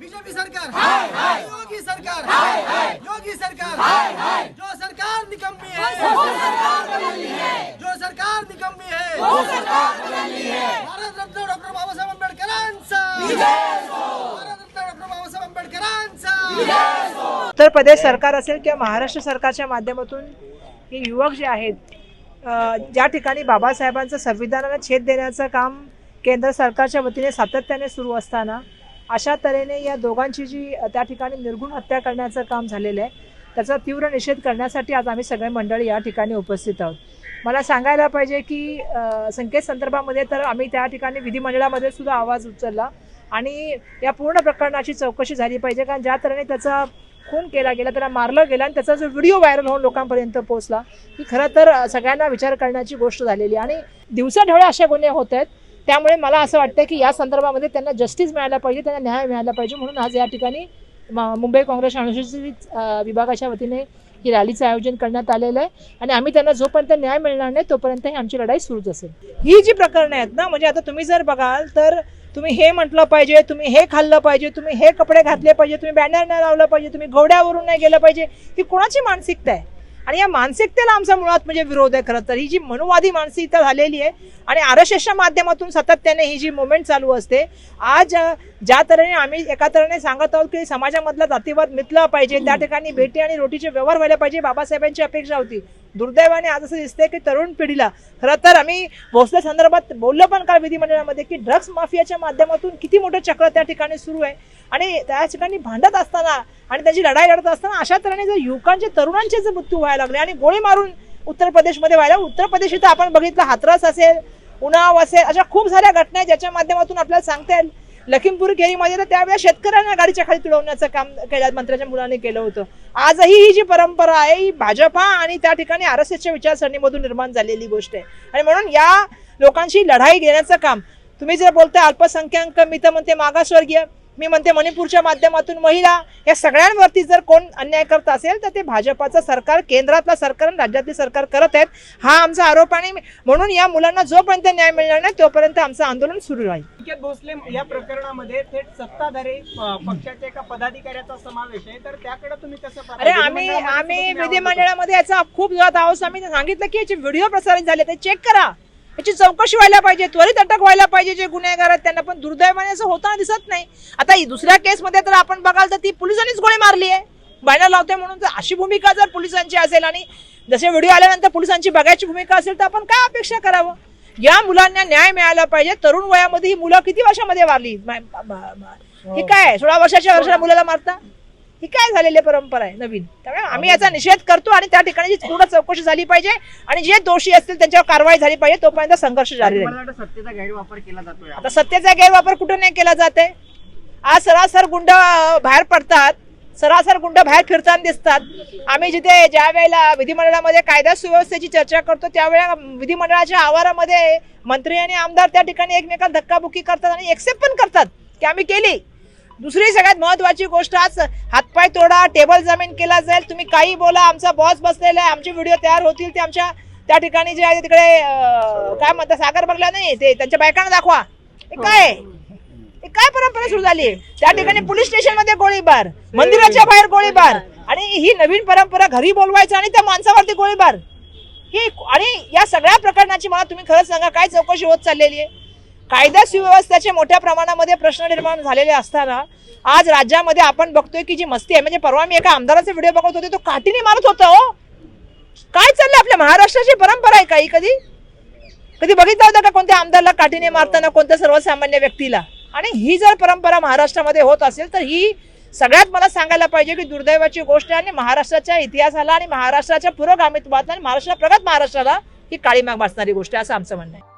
BJP सरकार योगी सरकार योगी सरकार जो सरकार निकम्मी है जो सरकार निकम्मी है. भारत रत्न डॉक्टर बाबासाहेब आंबेडकरांचा. भारत रत्न डॉक्टर बाबासाहेब आंबेडकरांचा. उत्तर प्रदेश सरकार असेल किंवा महाराष्ट्र सरकारच्या माध्यमातून हे युवक जे आहेत ज्या ठिकाणी बाबासाहेबांचं संविधानाला छेद देण्याचं काम केंद्र सरकारच्या वतीने सातत्याने सुरू असताना अशा तऱ्हेने या दोघांची जी त्या ठिकाणी निर्गुण हत्या करण्याचं काम झालेलं आहे त्याचा तीव्र निषेध करण्यासाठी आज आम्ही सगळे मंडळी या ठिकाणी उपस्थित आहोत. मला सांगायला पाहिजे की संकेत संदर्भामध्ये तर आम्ही त्या ठिकाणी विधिमंडळामध्ये सुद्धा आवाज उचलला आणि या पूर्ण प्रकरणाची चौकशी झाली पाहिजे कारण ज्या तऱ्हेने त्याचा खून केला गेला त्याला मारलं गेलं आणि त्याचा जो व्हिडिओ व्हायरल होऊन लोकांपर्यंत पोहोचला ही खरं तर सगळ्यांना विचार करण्याची गोष्ट झालेली आणि दिवसाढवळे असे गुन्हे होत आहेत त्यामुळे मला असं वाटतं की या संदर्भामध्ये त्यांना जस्टिस मिळायला पाहिजे त्यांना न्याय मिळायला पाहिजे. म्हणून आज या ठिकाणी मुंबई काँग्रेस अनुसूचित विभागाच्या वतीने ही रॅलीचं आयोजन करण्यात आलेलं आहे. आणि आम्ही त्यांना जोपर्यंत न्याय मिळणार नाही तोपर्यंत ही आमची लढाई सुरूच असेल. ही जी प्रकरणं आहेत ना म्हणजे आता तुम्ही जर बघाल तर तुम्ही हे म्हटलं पाहिजे तुम्ही हे खाल्लं पाहिजे तुम्ही हे कपडे घातले पाहिजे तुम्ही बॅनर नाही लावलं पाहिजे तुम्ही घोड्यावरून नाही गेलं पाहिजे ही कोणाची मानसिकता आहे? आणि या मानसिकतेला आमचा मुळात म्हणजे विरोध आहे खरं तर. ही जी मनुवादी मानसिकता झालेली आहे आणि आर माध्यमातून सातत्याने ही जी मुवमेंट चालू असते आज ज्या तऱ्हेने आम्ही एका तऱ्हेने सांगत आहोत की समाजामधला जातीवाद मिटला पाहिजे त्या ठिकाणी भेटी आणि रोटीचे व्यवहार व्हायला पाहिजे बाबासाहेबांची अपेक्षा होती. दुर्दैवाने आज असं दिसतंय की तरुण पिढीला खरं तर आम्ही भोसले संदर्भात बोललो पण काल विधिमंडळामध्ये की ड्रग्स माफियाच्या माध्यमातून किती मोठं चक्र त्या ठिकाणी सुरू आहे. आणि त्या ठिकाणी भांडत असताना आणि त्याची लढाई लढत असताना अशा तऱ्हेने जर युवकांचे तरुणांचे जर मृत्यू व्हायला लागले आणि गोळी मारून उत्तर प्रदेशमध्ये व्हायला उत्तर प्रदेश इथं आपण बघितलं हातरस असेल उन्हाव असेल अशा खूप साऱ्या घटना आहेत ज्याच्या माध्यमातून आपल्याला सांगता येईल. लखीमपूर खेरीमध्ये तर त्यावेळेस शेतकऱ्यांना गाडीच्या खाली तुडवण्याचं काम केल्या मंत्र्याच्या मुलाने केलं होतं. आजही ही जी परंपरा आहे ही भाजपा आणि त्या ठिकाणी आर एस एसच्या विचारसरणीमधून निर्माण झालेली गोष्ट आहे. आणि म्हणून या लोकांशी लढाई घेण्याचं काम तुम्ही जर बोलताय अल्पसंख्याक मी तर म्हणते मागासवर्गीय मी म्हणते मणिपूरच्या माध्यमातून महिला या सगळ्यांवरती जर कोण अन्याय करत असेल तर ते भाजपाचं सरकार केंद्रातलं सरकार आणि राज्यातली सरकार करत आहेत. हा आमचा आरोप आणि म्हणून या मुलांना जोपर्यंत न्याय मिळणार नाही तोपर्यंत आमचं आंदोलन सुरू राहील. भोसले या प्रकरणामध्ये थेट सत्ताधारी पक्षाच्या एका पदाधिकाऱ्याचा समावेश आहे. तर त्याकडे तुम्ही कसं? अरे आम्ही आम्ही विधिमंडळामध्ये याचा खूप जोरात आहोत आम्ही सांगितलं की याचे व्हिडिओ प्रसारित झाले ते चेक करा. याची चौकशी व्हायला पाहिजे त्वरित अटक व्हायला पाहिजे जे गुन्हेगार आहेत त्यांना पण दुर्दैवाने असं होताना दिसत नाही. आता ही दुसऱ्या केसमध्ये तर आपण बघाल तर ती पोलिसांनीच गोळी मारली आहे. बॅनर लावते म्हणून तर अशी भूमिका जर पोलिसांची असेल आणि जसे व्हिडिओ आल्यानंतर पोलिसांची बघायची भूमिका असेल तर आपण काय अपेक्षा करावं? या मुलांना न्याय मिळाला पाहिजे. तरुण वयामध्ये ही मुलं किती वर्षामध्ये वारली? मा- हे काय सोळा वर्षाच्या वर्षाला मुलाला मारता? ही काय झालेली परंपरा आहे नवीन? त्यामुळे आम्ही याचा निषेध करतो आणि त्या ठिकाणी जी पूर्ण चौकशी झाली पाहिजे आणि जे दोषी असतील त्यांच्यावर कारवाई झाली पाहिजे तोपर्यंत संघर्ष जारी राहील. सत्तेचा गैरवापर केला जातोय? आता सत्तेचा गैरवापर कुठे नाही केला जाते आज सरासर गुंड बाहेर पडतात सरासर गुंड बाहेर फिरताना दिसतात. आम्ही जिथे ज्या वेळेला विधिमंडळामध्ये कायदा सुव्यवस्थेची चर्चा करतो त्यावेळेला विधिमंडळाच्या आवारामध्ये मंत्री आणि आमदार त्या ठिकाणी एकमेकांना धक्काबुक्की करतात आणि एक्सेप्ट पण करतात की आम्ही केली. दुसरी सगळ्यात महत्वाची गोष्ट आज हातपाय तोडा टेबल जमीन केला जाईल. तुम्ही काही बोला आमचा बॉस बसलेला आहे. आमचे व्हिडिओ तयार होतील ते आमच्या त्या ठिकाणी जे आहे तिकडे काय म्हणतात सागर बघला नाही ते त्यांच्या बायकांना दाखवा. काय? काय परंपरा सुरू झाली? आहे त्या ठिकाणी पोलीस स्टेशनमध्ये गोळीबार मंदिराच्या बाहेर गोळीबार आणि ही नवीन परंपरा घरी बोलवायचं आणि त्या माणसावरती गोळीबार. ही आणि या सगळ्या प्रकरणाची मला तुम्ही खरंच सांगा काय चौकशी होत चाललेली आहे? कायदा सुव्यवस्थेचे मोठ्या प्रमाणामध्ये प्रश्न निर्माण झालेले असताना आज राज्यामध्ये आपण बघतोय की जी मस्ती आहे म्हणजे परवा मी एका आमदाराचा व्हिडिओ बघत होते तो काठीने मारत होता हो. काय चाललं आपल्या महाराष्ट्राची परंपरा आहे काही कधी? कधी बघितलं होतं का कोणत्या आमदारला काठीने मारताना कोणत्या सर्वसामान्य व्यक्तीला? आणि ही जर परंपरा महाराष्ट्रामध्ये होत असेल तर ही सगळ्यात मला सांगायला पाहिजे की दुर्दैवाची गोष्ट आहे आणि महाराष्ट्राच्या इतिहासाला आणि महाराष्ट्राच्या पुरोगामित्वात आणि महाराष्ट्र प्रगत महाराष्ट्राला ही काळीमाग वाचणारी गोष्ट आहे असं आमचं म्हणणं आहे.